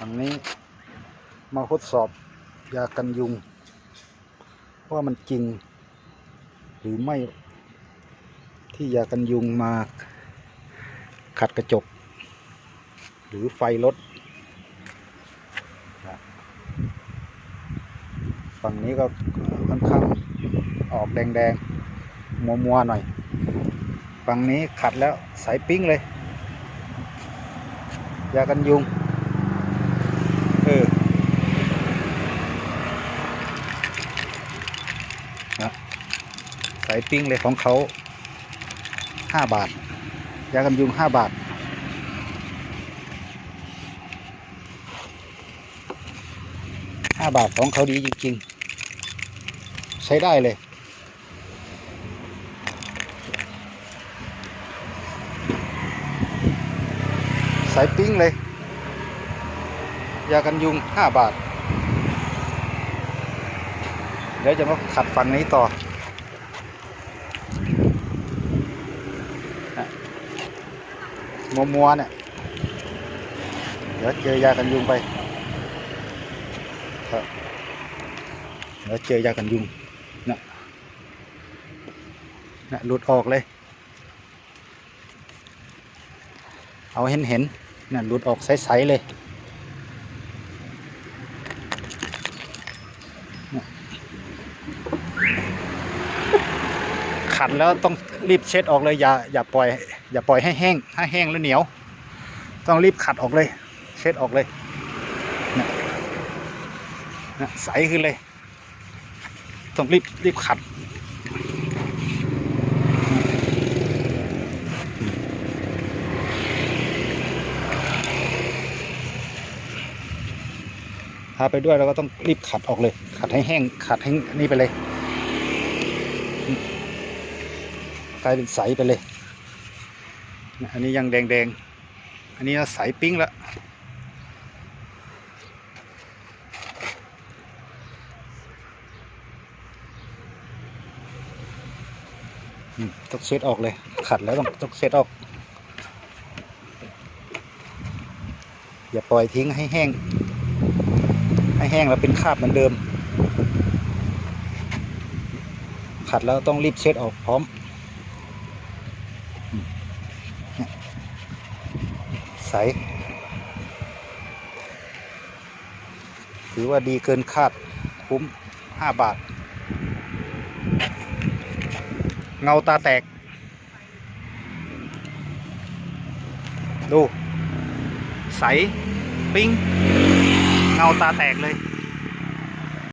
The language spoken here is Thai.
ฝั่งนี้มาทดสอบยากันยุง ว่ามันจริง หรือไม่ที่ยากันยุงมาขัดกระจก หรือไฟรถฝั่งนี้ก็ค่อนข้างออกแดงๆ มัวๆหน่อย ฝั่งนี้ขัดแล้วสายปิ้งเลย ยากันยุง เออนะสายปิ้งเลยของเขาห้าบาท ยากันยุงห้าบาท ห้าบาทของเขาดีจริงๆ ใช้ได้เลยสายปิ้งเลย ยากันยุงห้าบาท เดี๋ยวจะมาขัดฝั่งนี้ต่อ มัวมัวๆเนี่ย เดี๋ยวเจอยากันยุงไปครับเดี๋ยวเจอยากันยุงนะนะหลุดออกเลย เอาเห็นเห็นนั่นหลุดออกใสๆเลย ขัดแล้วต้องรีบเช็ดออกเลยอย่าอย่าปล่อยอย่าปล่อยให้แห้งให้แห้งแล้วเหนียว ต้องรีบขัดออกเลย เช็ดออกเลยนี่ยเนี่ยใสขึ้นเลย ต้องรีบรีบขัดพาไปด้วยเราก็ต้องรีบขัดออกเลย ขัดให้แห้งขัดให้นี่ไปเลย ก ลายเป็นใสไปเลย อันนี้ยังแดงๆอันนี้ใสปิ้งแล้วต้องเช็ดออกเลย ขัดแล้วต้องต้องเช็ดออก อย่าปล่อยทิ้งให้แห้ง ให้แห้งแล้วเป็นคราบเหมือนเดิม ขัดแล้วต้องรีบเช็ดออกพร้อมเนี่ย ใส ถือว่าดีเกินคาด คุ้ม 5 บาท เงาตาแตก ดู ใส ปิ้ง เงาตาแตกเลย